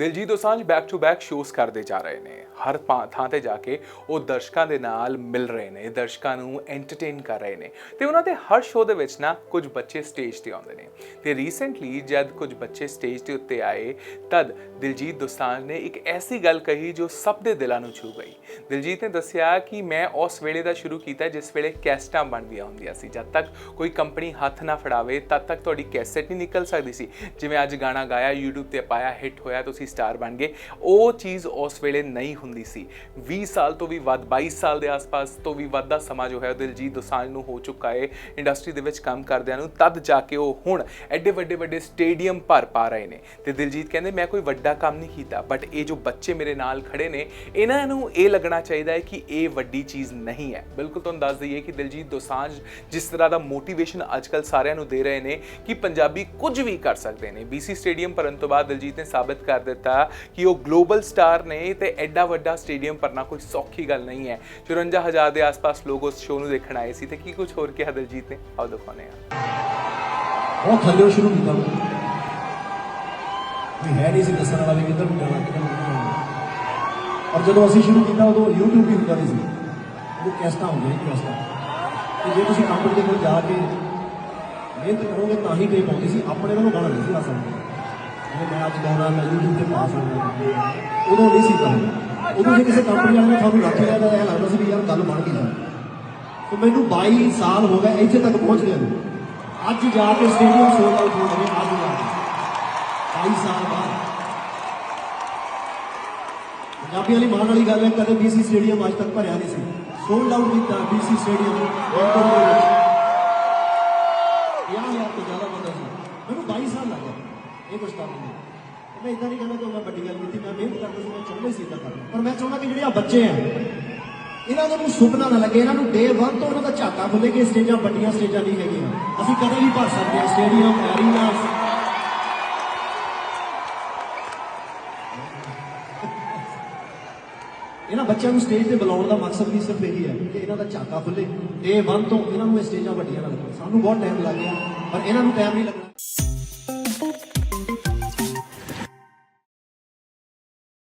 Diljit Dosanjh back to back shows ਕਰਦੇ ਜਾ ਰਹੇ ਨੇ। ਹਰ ਪਾ- ਥਾਂ ਤੇ ਜਾ ਕੇ ਉਹ ਦਰਸ਼ਕਾਂ ਦੇ ਨਾਲ ਮਿਲ ਰਹੇ ਨੇ, ਦਰਸ਼ਕਾਂ ਨੂੰ ਐਂਟਰਟੇਨ ਕਰ ਰਹੇ ਨੇ। ਤੇ ਉਹਨਾਂ ਦੇ ਹਰ ਸ਼ੋਅ ਦੇ ਵਿੱਚ ਨਾ ਕੁਝ ਬੱਚੇ ਸਟੇਜ ਤੇ ਆਉਂਦੇ ਨੇ। ਤੇ ਰੀਸੈਂਟਲੀ ਜਦ ਕੁਝ ਬੱਚੇ ਸਟੇਜ ਦੇ ਉੱਤੇ ਆਏ, ਤਦ ਦਿਲਜੀਤ ਦੋਸਾਂਝ ਨੇ ਇੱਕ ਐਸੀ ਗੱਲ ਕਹੀ ਜੋ ਸਭ ਦੇ ਦਿਲਾਂ ਨੂੰ ਛੂ ਗਈ। ਦਿਲਜੀਤ ਨੇ ਦੱਸਿਆ ਕਿ ਮੈਂ ਉਸ ਵੇਲੇ ਦਾ ਸ਼ੁਰੂ ਕੀਤਾ ਜਿਸ ਵੇਲੇ ਕੈਸਟਾਂ ਬਣਦੀਆਂ ਹੁੰਦੀਆਂ ਸੀ। ਜਦ ਤੱਕ ਕੋਈ ਕੰਪਨੀ ਹੱਥ ਨਾ ਫੜਾਵੇ, ਤਦ ਤੱਕ ਤੁਹਾਡੀ ਕੈਸਟ ਨਹੀਂ ਨਿਕਲ ਸਕਦੀ ਸੀ। ਜਿਵੇਂ ਅੱਜ ਗਾਣਾ ਗਾਇਆ, YouTube ਤੇ ਪਾਇਆ ਹਿੱਟ ਹੋਇਆ, ਤੁਸੀਂ ਸਟਾਰ ਬਣ ਗਏ। ਉਹ ਚੀਜ਼ ਉਸ ਵੇਲੇ ਨਹੀਂ ਹੁੰਦੀ ਸੀ। 20 ਸਾਲ ਤੋਂ ਵੀ ਵੱਧ 22 ਸਾਲ ਦੇ ਆਸ-ਪਾਸ ਤੋਂ ਵੀ ਵੱਧ ਦਾ ਸਮਾਂ ਜੋ ਹੈ ਦਿਲਜੀਤ ਦੋਸਾਂਝ ਨੂੰ ਹੋ ਚੁੱਕਾ ਹੈ ਇੰਡਸਟਰੀ ਦੇ ਵਿੱਚ ਕੰਮ ਕਰਦਿਆਂ ਨੂੰ ਤਦ ਜਾ ਕੇ ਉਹ ਹੁਣ ਐਡੇ ਵੱਡੇ ਵੱਡੇ ਸਟੇਡੀਅਮ ਭਰ ਪਾ ਰਹੇ ਨੇ। ਤੇ ਦਿਲਜੀਤ ਕਹਿੰਦੇ, ਮੈਂ ਕੋਈ ਵੱਡਾ ਕੰਮ ਨਹੀਂ ਕੀਤਾ ਬਟ ਇਹ ਜੋ ਬੱਚੇ ਮੇਰੇ ਨਾਲ ਖੜੇ ਨੇ, ਇਹਨਾਂ ਨੂੰ ਇਹ ਲੱਗਣਾ ਚਾਹੀਦਾ ਹੈ ਕਿ ਇਹ ਵੱਡੀ ਚੀਜ਼ ਨਹੀਂ ਹੈ। ਬਿਲਕੁਲ ਤੁਹਾਨੂੰ ਦੱਸ ਦਈਏ ਕਿ ਦਿਲਜੀਤ ਦੋਸਾਂਝ ਜਿਸ ਤਰ੍ਹਾਂ ਦਾ ਮੋਟੀਵੇਸ਼ਨ ਅੱਜਕੱਲ ਸਾਰਿਆਂ ਨੂੰ ਦੇ ਰਹੇ ਨੇ ਕਿ ਪੰਜਾਬੀ ਕੁਝ ਵੀ ਕਰ ਸਕਦੇ ਨੇ। BC ਸਟੇਡੀਅਮ ਭਰਨ ਤੋਂ ਬਾਅਦ ਦਿਲਜੀਤ ਨੇ ਸਾਬਤ ਕਰ ਦਿੱਤਾ ਕਿ ਉਹ ਗਲੋਬਲ ਸਟਾਰ ਨੇ ਤੇ ਐਡਾ ਵੱਡਾ ਸਟੇਡੀਅਮ ਭਰਨਾ ਕੋਈ ਸੌਖੀ ਗੱਲ ਨਹੀਂ ਹੈ। 54000 ਦੇ ਆਸ-ਪਾਸ ਲੋਕ ਉਸ ਸ਼ੋਅ ਨੂੰ ਦੇਖਣ ਆਏ ਸੀ ਤੇ ਕੀ ਕੁਝ ਹੋਰ ਕਿਹਾ ਦਿਲਜੀਤ ਨੇ? ਆਓ ਦਿਖਾਉਂਦੇ ਹਾਂ। ਬਹੁਤ ਥੱਲੇ ਸ਼ੁਰੂ ਕੀਤਾ ਵੀ। ਹੈ ਨਹੀਂ ਸੀ ਦੱਸਣ ਵਾਲਾ ਵੀ ਕਿੱਧਰ ਨੂੰ ਜਾਣਾ, ਕਿੱਧਰ ਨੂੰ ਨਹੀਂ ਜਾਣਾ। ਔਰ ਜਦੋਂ ਅਸੀਂ ਸ਼ੁਰੂ ਕੀਤਾ, ਉਦੋਂ YouTube ਵੀ ਹੁੰਦਾ ਨਹੀਂ ਸੀ। ਉਹ ਕੈਸਟਾਂ ਹੁੰਦੀਆਂ ਸੀ ਕੈਸਟਾਂ। ਤੇ ਜੇ ਤੁਸੀਂ ਕੰਪਨੀ ਦੇ ਕੋਲ ਜਾ ਕੇ ਮਿਹਨਤ ਕਰੋਗੇ ਤਾਂ ਹੀ ਟੇਪ ਆਉਂਦੀ ਸੀ। ਆਪਣੇ ਵੱਲੋਂ ਗਾਣਾ ਨਹੀਂ ਸੀ ਆ ਸਕਦਾ। ਜਿਵੇਂ ਮੈਂ ਅੱਜ ਗਾਉਣਾ ਮੈਂ YouTube ਤੇ ਪਾ ਸਕਦਾ ਉਦੋਂ ਨਹੀਂ ਸੀ ਤਾਂ ਉਦੋਂ ਜੇ ਕਿਸੇ ਕੰਪਨੀ ਵਾਲੇ ਨੇ ਤੁਹਾਨੂੰ ਰੱਖ ਲਿਆ ਤਾਂ ਇਹ ਲੱਗਦਾ ਸੀ ਵੀ ਯਾਰ ਗੱਲ ਬਣ ਗਈ ਹੈ। ਤੇ ਮੈਨੂੰ 22 ਸਾਲ ਹੋ ਗਏ ਇੱਥੇ ਤੱਕ ਪਹੁੰਚ ਗਿਆ ਨੂੰ। ਅੱਜ ਜਾ ਕੇ ਸਟੇਡੀਅਮ ਸੋਲ ਆਊਟ ਹੋ ਰਹੇ ਅੱਜ ਜਾ ਕੇ। 22 ਸਾਲ ਬਾਅਦ। ਪੰਜਾਬੀਆਂ ਲਈ ਮਾਣ ਵਾਲੀ ਗੱਲ ਹੈ, ਕਦੇ BC ਸਟੇਡੀਅਮ ਅੱਜ ਤੱਕ ਭਰਿਆ ਨਹੀਂ ਸੀ। ਸੋਲਡ ਆਊਟ ਕੀਤਾ BC ਸਟੇਡੀਅਮ ਬੈਂਕਾਕ ਦੇ ਵਿੱਚ ਯਾਰ ਯਾਰ ਤੋਂ ਜ਼ਿਆਦਾ ਬੰਦਾ ਸੀ ਮੈਨੂੰ 22 ਸਾਲ ਲੱਗ ਗਏ ਇਹ ਕੁਝ ਕਰਨ ਨੂੰ ਮੈਂ ਇਦਾਂ ਨਹੀਂ ਕਹਿੰਦਾ ਕਿ ਮੈਂ ਵੱਡੀ ਗੱਲ ਕੀਤੀ, ਮੈਂ ਮਿਹਨਤ ਕਰਦਾ ਸੀ, ਮੈਂ ਚਾਹੁੰਦਾ ਸੀ ਇਦਾਂ ਕਰਨਾ। ਪਰ ਮੈਂ ਚਾਹੁੰਦਾ ਕਿ ਜਿਹੜੇ ਆ ਬੱਚੇ ਆ, ਇਹਨਾਂ ਨੂੰ ਸੁਪਨਾ ਨਾ ਲੱਗੇ, ਇਹਨਾਂ ਨੂੰ ਡੇ 1 ਤੋਂ ਉਹਨਾਂ ਦਾ ਝਾਕਾ ਖੁੱਲੇ ਕਿ ਸਟੇਜਾਂ ਵੱਡੀਆਂ ਸਟੇਜਾਂ ਨਹੀਂ ਹੈਗੀਆਂ। ਅਸੀਂ ਕਦੇ ਵੀ ਭਰ ਸਕਦੇ ਹਾਂ ਸਟੇਡੀਅਮ ਐਰੀਨਾਸ ਇਹਨਾਂ ਬੱਚਿਆਂ ਨੂੰ ਸਟੇਜ ਤੇ ਬੁਲਾਉਣ ਦਾ ਮਕਸਦ ਵੀ ਸਿਰਫ ਇਹੀ ਹੈ ਕਿ ਇਹਨਾਂ ਦਾ ਝਾਕਾ ਖੁੱਲੇ ਡੇ 1 ਤੋਂ ਇਹਨਾਂ ਨੂੰ ਇਹ ਸਟੇਜਾਂ ਵੱਡੀਆਂ ਨਾ ਲੱਗਣ ਸਾਨੂੰ ਬਹੁਤ ਟਾਈਮ ਲੱਗ ਗਿਆ, ਪਰ ਇਹਨਾਂ ਨੂੰ ਟਾਈਮ ਨਹੀਂ ਲੱਗਣਾ।